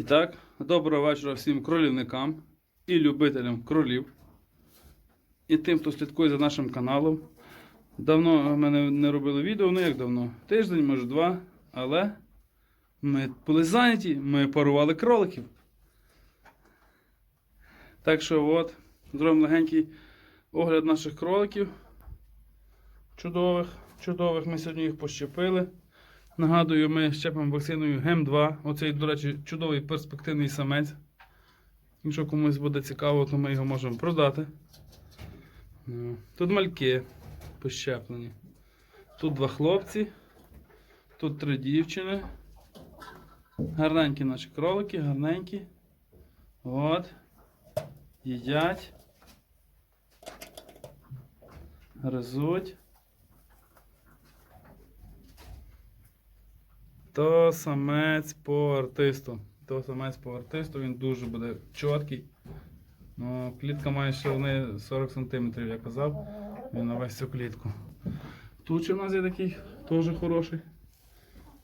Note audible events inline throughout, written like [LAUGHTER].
І так, доброго вечора всім кролівникам і любителям кролів. І тим, хто слідкує за нашим каналом. Давно ми не, робили відео, ну як давно? Тиждень, може два. Але ми були зайняті, ми парували кроликів. Так що от, зробимо легенький огляд наших кроликів. Чудових, чудових. Ми сьогодні їх пощепили. Нагадую, ми щепимо вакциною ГЕМ-2. Оцей, до речі, чудовий перспективний самець. Якщо комусь буде цікаво, то ми його можемо продати. Ну, Тут мальки пощеплені. Тут два хлопці, тут три дівчини. Гарненькі наші кролики, гарненькі. От. Їдять. Гризуть. То самець по артисту. То самець по артисту, він дуже буде чіткий. Ну, клітка має ще вони 40 см, я казав. Він на весь цю клітку. Тут ще у нас є такий теж хороший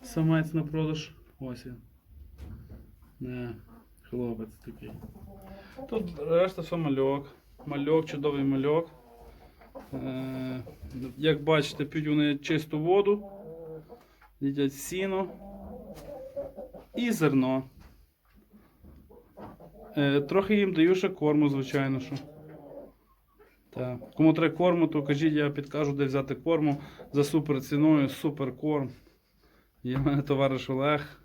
самець на продаж. Ось він. Не, хлопець такий. Тут решта все мальок. Мальок, чудовий мальок. Е, як бачите, п'ють вони чисту воду, їдять сіно і зерно. Е, трохи їм даю ще корму, звичайно. що. Так. Кому треба корму, то кажіть, я підкажу, де взяти корму за супер ціною, супер корм. Є в мене товариш Олег.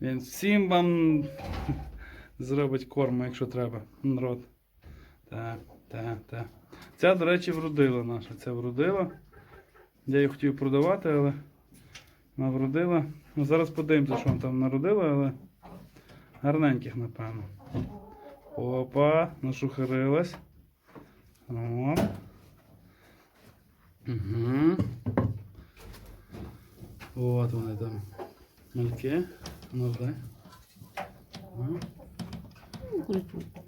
Він всім вам [LAUGHS] зробить корму, якщо треба. Народ. Так, так, так. Ця, до речі, вродила наша. Ця вродила. Я її хотів продавати, але вона. Ну, зараз подивимося, що вона там народила, але гарненьких, напевно. Опа, нашухарилась. От. Угу. От вони там. Мальки. Ну, дай.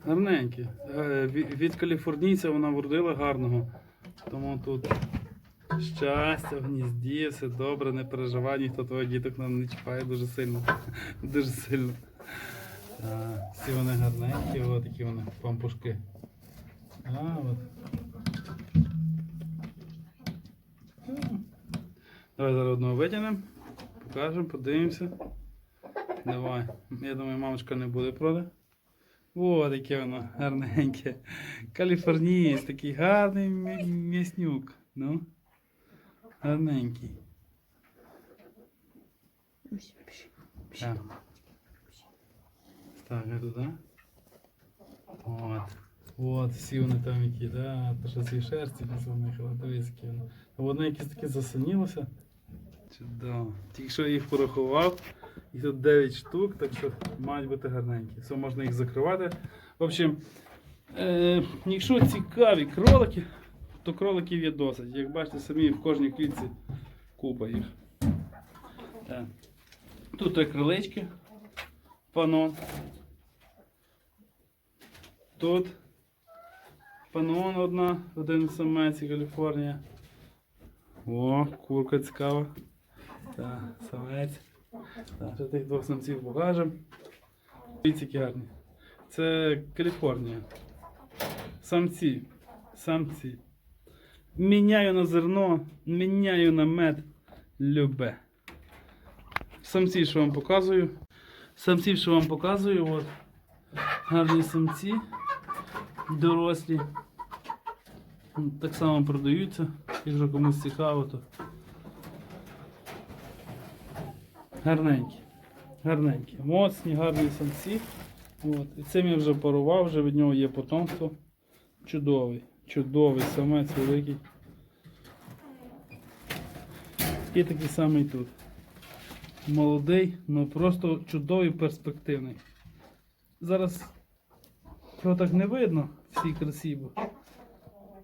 Гарненькі. Е, Від каліфорнійця вона вродила гарного. Тому тут щастя в гнізді, все добре, не переживай, ніхто твоїх діток нам не чіпає дуже сильно. [LAUGHS] Дуже сильно. Так, всі вони гарненькі, от такі вони пампушки. А, от. Давай зараз одного витягнемо, покажемо, подивимося. Давай. Я думаю, мамочка не буде проти. О, таке воно гарненьке. Каліфорнієць, такий гарний м'яснюк. Ну. Гарненький. Так. Так, я туди. От. От, всі вони там які, да, то що ці шерсті які вони. А Вони якісь такі засинілося. Чудово. Тільки що їх порахував. Їх тут 9 штук, так що мають бути гарненькі. Все, можна їх закривати. В общем, е, якщо цікаві кролики, то кроликів є досить. Як бачите, самі в кожній клітці купа їх. Тут три крилички. Панон. Тут панон одна, один самець Каліфорнія. О, курка цікава. Так, самець. Так, тих двох самців покажемо. Які гарні. Це Каліфорнія. Самці. Самці. Міняю на зерно, міняю на мед. Любе. Самці, що вам показую. Самці, що вам показую, от. Гарні самці. Дорослі. Так само продаються. Якщо комусь цікаво, то. Гарненькі. Гарненькі. Моцні, гарні самці. От. І цим я вже парував, вже від нього є потомство. Чудовий. Чудовий самець великий. І такий самий тут. Молодий, ну просто чудовий перспективний. Зараз його так не видно в цій красі, бо-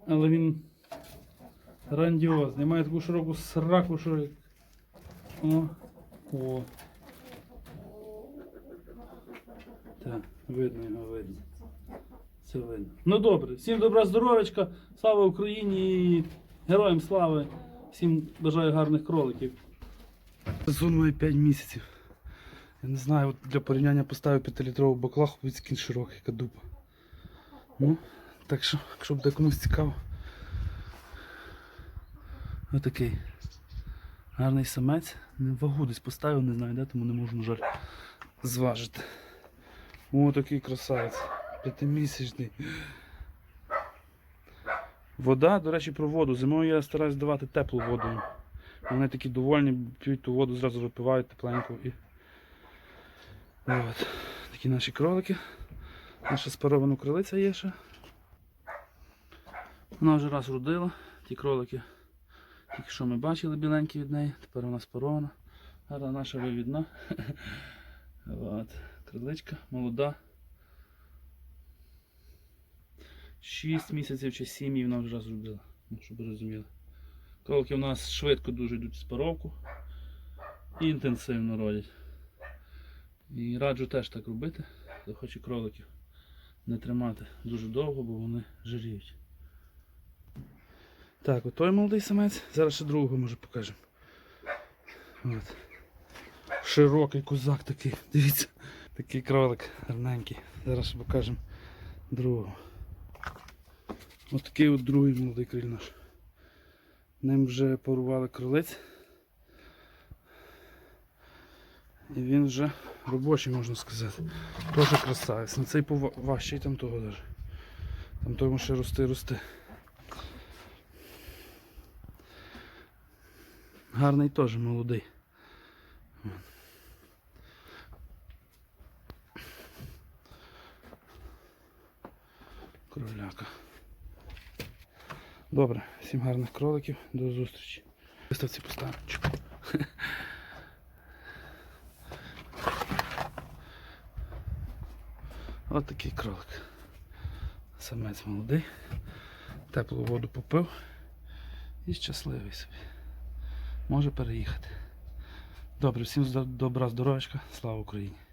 але він грандіозний. Має таку широку сраку, що О, о. Так, видно його, видно. Все. Ну добре, всім добра здоров'ячка, слава Україні і героям слави. Всім бажаю гарних кроликів. Сезон має 5 місяців. Я не знаю, от для порівняння поставив 5-літрову баклаху, від кін широкий, яка дупа. Ну, так що, якщо буде комусь цікаво. Отакий. Гарний самець. Вагу десь поставив, не знаю, де, тому не можу, на жаль, зважити. О, такий красавець. П'ятимісячний. Вода, до речі, про воду. Зимою я стараюсь давати теплу воду. Вони такі довольні, п'ють ту воду, зразу випивають тепленьку і. От. Такі наші кролики. Наша спарована крилиця є ще. Вона вже раз родила, ті кролики. Тільки що ми бачили біленькі від неї, тепер вона спарована. Гарна наша вивідна. [LAUGHS] От. Криличка, молода. 6 місяців чи 7 і вона вже раз родила, ну, щоб ви розуміли. Кролики у нас швидко дуже йдуть в спаровку і інтенсивно родять. І раджу теж так робити, хто хоче кроликів не тримати дуже довго, бо вони жиріють. Так, от той молодий самець, зараз ще другого може покажемо. От. Широкий козак такий, дивіться, такий кролик гарненький. Зараз ще покажемо другого. Ось такий от другий молодий криль наш. Ним вже порували кролиць. І він вже робочий, можна сказати. Теж красавець. На цей пова- важчий там того даже. Там тому ще рости, рости. Гарний теж молодий. Кроляка. Добре, всім гарних кроликів, до зустрічі. Виставці поставимо. Чук. [LAUGHS] От такий кролик. Самець молодий. Теплу воду попив і щасливий собі. Може переїхати. Добре, всім добра здоров'ячка. Слава Україні!